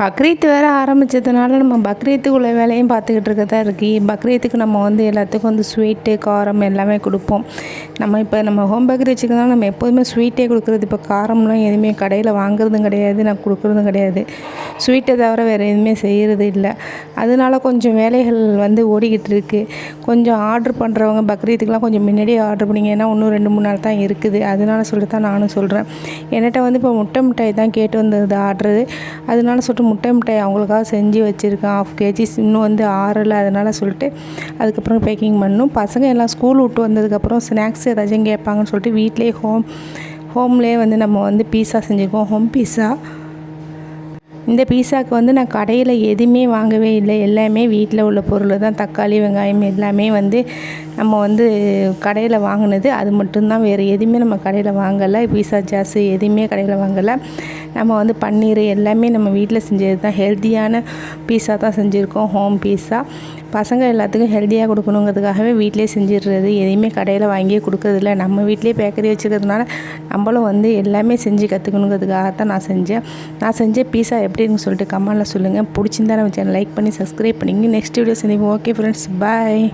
பக்ரீத் வேறு ஆரம்பித்ததுனால நம்ம பக்ரீத்துக்குள்ள வேலையும் பார்த்துக்கிட்டு இருக்க. தான் இருக்குது பக்ரீத்துக்கு நம்ம வந்து எல்லாத்துக்கும் வந்து ஸ்வீட்டு காரம் எல்லாமே கொடுப்போம். நம்ம இப்போ நம்ம ஹோம் பேக்கரி வச்சுக்கிறதுனால நம்ம எப்போதுமே ஸ்வீட்டே கொடுக்குறது. இப்போ காரம்லாம் எதுவுமே கடையில் வாங்குறதும் கிடையாது. நான் கொடுக்குறதும் கிடையாது. ஸ்வீட்டை தவிர வேறு எதுவுமே செய்கிறது இல்லை. அதனால கொஞ்சம் வேலைகள் வந்து ஓடிக்கிட்டு இருக்குது கொஞ்சம் ஆர்டர் பண்ணுறவங்க பக்ரீத்துக்குலாம் கொஞ்சம் முன்னாடியே ஆர்டர் பண்ணிங்க. ஏன்னா இன்னும் ரெண்டு மூணு நாள் தான் இருக்குது. அதனால சொல்லிட்டு தான் நானும் சொல்கிறேன் என்கிட்ட வந்து இப்போ முட்டை மிட்டாய் தான் கேட்டு வந்தது ஆர்டரு அதனால சொல்லிட்டு முட்டை மிட்டாய் அவங்களுக்காக செஞ்சு வச்சுருக்கேன். ஆஃப் கேஜிஸ் இன்னும் வந்து ஆறலை அதனால் சொல்லிட்டு அதுக்கப்புறம் பேக்கிங் பண்ணணும் பசங்க எல்லாம் ஸ்கூல் விட்டு வந்ததுக்கப்புறம் ஸ்நாக்ஸ் ஏதாச்சும் கேட்பாங்கன்னு சொல்லிட்டு வீட்டிலே ஹோம் ஹோம்லேயே வந்து நம்ம வந்து பீஸா செஞ்சுருக்கோம் ஹோம் பீஸா இந்த பீஸாவுக்கு வந்து நான் கடையில் எதுவுமே வாங்கவே இல்லை. எல்லாமே வீட்டில் உள்ள பொருள் தான். தக்காளி வெங்காயம் எல்லாமே வந்து நம்ம வந்து கடையில் வாங்கினது. அது மட்டும்தான். வேறு எதுவுமே நம்ம கடையில் வாங்கலை. பீஸா ஜாஸு எதுவுமே கடையில் வாங்கலை. நம்ம வந்து பன்னீர் எல்லாமே நம்ம வீட்டில் செஞ்சது தான் ஹெல்த்தியான பீஸா தான் செஞ்சுருக்கோம். ஹோம் பீஸா பசங்க எல்லாத்துக்கும் ஹெல்த்தியாக கொடுக்கணுங்கிறதுக்காகவே வீட்டிலே செஞ்சிடுறது. எதையுமே கடையில் வாங்கியே கொடுக்கறதில்ல. நம்ம வீட்டிலே பேக்கரி வச்சுக்கிறதுனால நம்மளும் வந்து எல்லாமே செஞ்சு கற்றுக்கணுங்கிறதுக்காக தான் நான் செஞ்சேன். நான் செஞ்ச பீஸா எப்படின்னு சொல்லிட்டு கமெண்டில் சொல்லுங்கள் பிடிச்சிருந்தா நம்ம சேனல் லைக் பண்ணி சப்ஸ்கிரைப் பண்ணிங்க நெக்ஸ்ட் வீடியோ சந்திப்போம். Okay friends bye